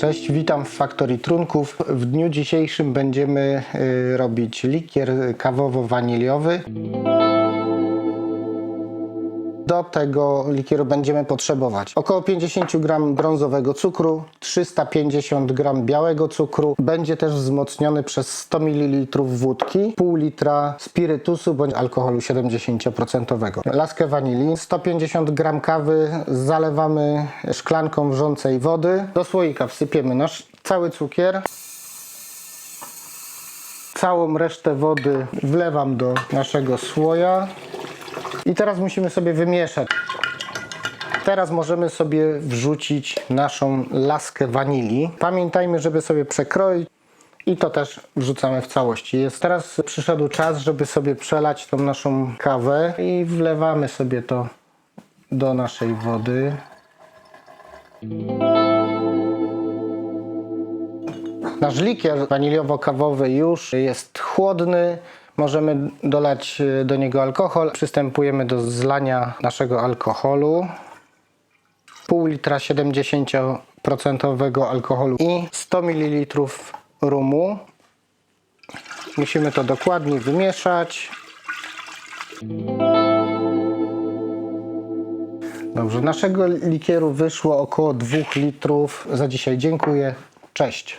Cześć, witam w Faktorii Trunków. W dniu dzisiejszym będziemy y, robić likier kawowo-waniliowy. Do tego likieru będziemy potrzebować około 50 gram brązowego cukru, 350 gram białego cukru. Będzie też wzmocniony przez 100 ml wódki, pół litra spirytusu bądź alkoholu 70%. Laskę wanilii, 150 gram kawy zalewamy szklanką wrzącej wody. Do słoika wsypiemy nasz cały cukier. Całą resztę wody wlewam do naszego słoja. I teraz musimy sobie wymieszać. Teraz możemy sobie wrzucić naszą laskę wanilii. Pamiętajmy, żeby sobie przekroić i to też wrzucamy w całości. Jest teraz przyszedł czas, żeby sobie przelać tą naszą kawę i wlewamy sobie to do naszej wody. Nasz likier waniliowo-kawowy już jest chłodny. Możemy dolać e, do niego alkohol. Przystępujemy do zlania naszego alkoholu. Pół litra 70% alkoholu i 100 ml rumu. Musimy to dokładnie wymieszać. Dobrze, naszego likieru wyszło około 2 litrów. Za dzisiaj dziękuję. Cześć.